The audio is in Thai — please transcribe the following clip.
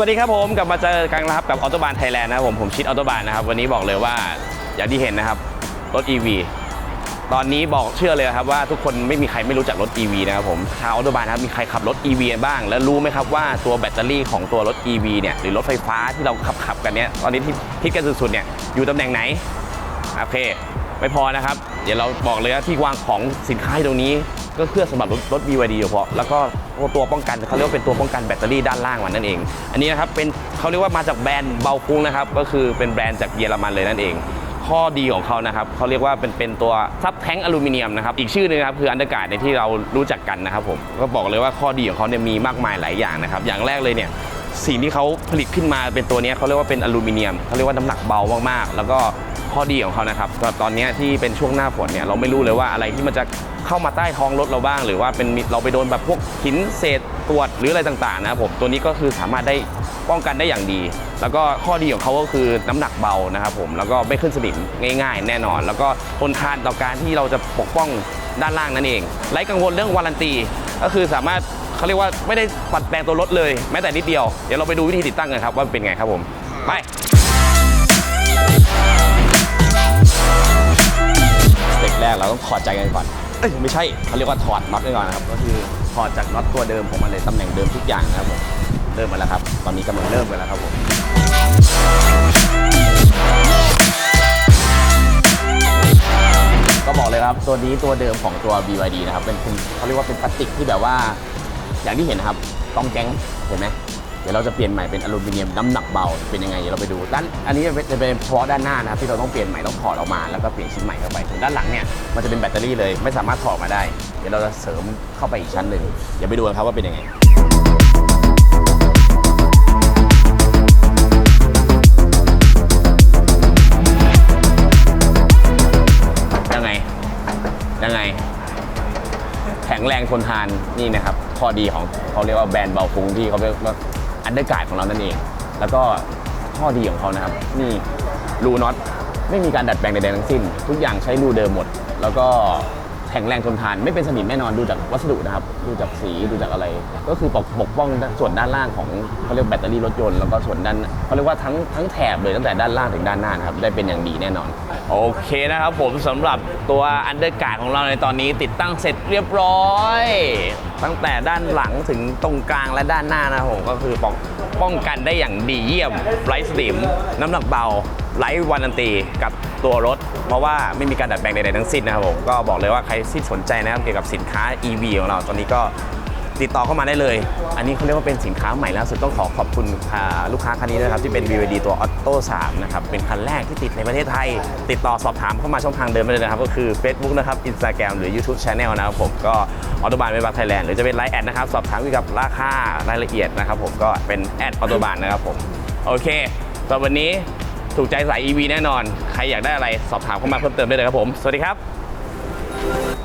วัสดีครับผมกลับมาเจอกันนะครับกับออโตบานไทยแลนด์นะครับผมผมชิดออโตบานนะครับวันนี้บอกเลยว่าอย่างที่เห็นนะครับรถ EV ตอนนี้บอกเชื่อเลยครับว่าทุกคนไม่มีใครไม่รู้จักรถ EV นะครับผมชาวออโตบานครับมีใครขับรถ EV บ้าง แล้วรู้ไหมครับว่าตัวแบตเตอรี่ของตัวรถ EV เนี่ยหรือรถไฟฟ้าที่เราขับขับกันเนี่ยตอนนี้ที่ฮิตกันสุดๆเนี่ยอยู่ตำแหน่งไหนโอเค ไม่พอนะครับ เดี๋ยวเราบอกเลยว่าที่วางของสินค้าตรงนี้ ก็เพื่อสำหรับรถรถ BYD เฉพาะแล้วก็ตัวป้องกันเขาเรียกว่าเป็นตัวป้องกันแบตเตอรี่ด้านล่างมันนั่นเอง อันนี้นะครับเป็นเขาเรียกว่ามาจากแบรนด์เบาฟุ้งนะครับก็คือเป็นแบรนด์จากเยอรมันเลยนั่นเองข้อดีของเขานะครับเขาเรียกว่าเป็นเป็นตัวซับแท้งอลูมิเนียมนะครับอีกชื่อหนึงครับคืออันเดอร์การ์ดในที่เรารู้จักกันนะครับผมก็บอกเลยว่าข้อดีของเขาเนี่ยมีมากมายหลายอย่างนะครับอย่างแรกเลยเนี่ย สิ่งที่เขาผลิตขึ้นมาเป็นตัวนี้เขาเรียกว่าเป็นอลูมิเนียมเขาเรียกว่าน้ำหนักเบามากๆ แล้วก็ข้อดีของเขานะครับก็ตอนนี้ที่เป็นช่วงหน้าฝนเนี่ยเราไม่รู้เลยว่าอะไรที่มันจะเข้ามาใต้ท้องรถเราบ้าง หรือว่าเป็นเราไปโดนแบบพวกหินเศษตรวจหรืออะไรต่างๆนะครับผมตัวนี้ก็คือสามารถได้ป้องกันได้อย่างดี แล้วก็ข้อดีของเขาก็คือน้ำหนักเบานะครับผมแล้วก็ไม่ขึ้นสนิมง่ายๆ แน่นอน แล้วก็ทนทานต่อการที่เราจะปกป้องด้านล่างนั่นเองไร้กังวลเรื่องวารันตีก็คือสามารถ เขาเรียกว่าไม่ได้ปัดแปลงตัวรถเลยแม้แต่นิดเดียว เดี๋ยวเราไปดูวิธีติดตั้งกันครับว่าเป็นไงครับผม ไปสเต็ปแรกเราต้องถอดใจกันก่อนเอ้ยไม่ใช่เขาเรียกว่าถอดน็อตกันก่อนนะครับก็คือถอดจากน็อตตัวเดิมของมันเลยตำแหน่งเดิมทุกอย่างนะครับผมเริ่มมาแล้วครับ ตอนนี้กำลังเริ่มกันแล้วครับผมก็บอกเลยครับตัวนี้ตัวเดิมของตัว BYD นะครับเป็นเป็นเขาเรียกว่าเป็นพลาสติกที่แบบว่า อย่างที่เห็นนะครับต้องแกงเห็นไหมเดี๋ยวเราจะเปลี่ยนใหม่เป็นอลูมิเนียมน้ำหนักเบาเป็นยังไงเดี๋ยวเราไปดูด้านอันนี้จะเป็นเฉพาะด้านหน้านะครับที่เราต้องเปลี่ยนใหม่ต้องถอดออกมาแล้วก็เปลี่ยนชิ้นใหม่เข้าไปส่วนด้านหลังเนี่ยมันจะเป็นแบตเตอรี่เลย ไม่สามารถถอดมาได้ เดี๋ยวเราจะเสริมเข้าไปอีกชั้นหนึ่งเดี๋ยวไปดูกันครับว่าเป็นยังไงยังไงยังไง แข็งแรงทนทานนี่นะครับ ข้อดีของเขาเรียกว่าแบรนด์เบาฟุ้งที่เขาเรียกว่าอันเดอร์การ์ดของเรานั่นเอง แล้วก็ข้อดีของเขานะครับนี่รูน็อตไม่มีการดัดแปลงใดๆทั้งสิ้น ทุกอย่างใช้รูเดิมหมด แล้วก็แข็งแรงทนทานไม่เป็นสนิมแน่นอนดูจากวัสดุนะครับ ดูจากสีดูจากอะไร ก็คือปกปกป้องส่วนด้านล่างของเขาเรียกแบตเตอรี่รถยนต์แล้วก็ส่วนด้านเขาเรียกว่าทั้งทั้งแถบเลยตั้งแต่ด้านล่างถึงด้านหน้านะครับได้เป็นอย่างดีแน่นอน โอเคนะครับผมสำหรับตัวอันเดอร์การ์ดของเราในตอนนี้ติดตั้งเสร็จเรียบร้อย ตั้งแต่ด้านหลังถึงตรงกลางและด้านหน้านะผมก็คือป้องป้องกันได้อย่างดีเยี่ยมไร้สนิม น้ำหนักเบาไร้วารันตีกับตัวรถ เพราะว่าไม่มีการดัดแปลงใดๆทั้งสิ้นนะครับผมก็บอกเลยว่าใครที่สนใจนะครับเกี่ยวกับสินค้า EV ของเราตอนนี้ก็ ติดต่อเข้ามาได้เลย อันนี้เขาเรียกว่าเป็นสินค้าใหม่ล่าสุดต้องขอขอบคุณลูกค้าคันนี้ด้วยนะครับที่เป็น BYD ตัว Auto 3นะครับเป็นคันแรกที่ติดในประเทศไทย ติดต่อสอบถามเข้ามาช่องทางเดิมได้เลยนะครับ ก็คือ Facebook นะครับ Instagram หรือ YouTube Channel นะครับผมก็ออโตบานเวบักไทยแลนด์หรือจะเป็นไลน์แอดนะครับสอบถามเกี่ยวกับราคารายละเอียดนะครับผมก็เป็นแอดออโตบานนะครับผมโอเคสำหรับวันนี้ถูกใจสาย EV แน่นอน ใครอยากได้อะไรสอบถามเข้ามาเพิ่มเติมได้เลยครับผม สวัสดีครับ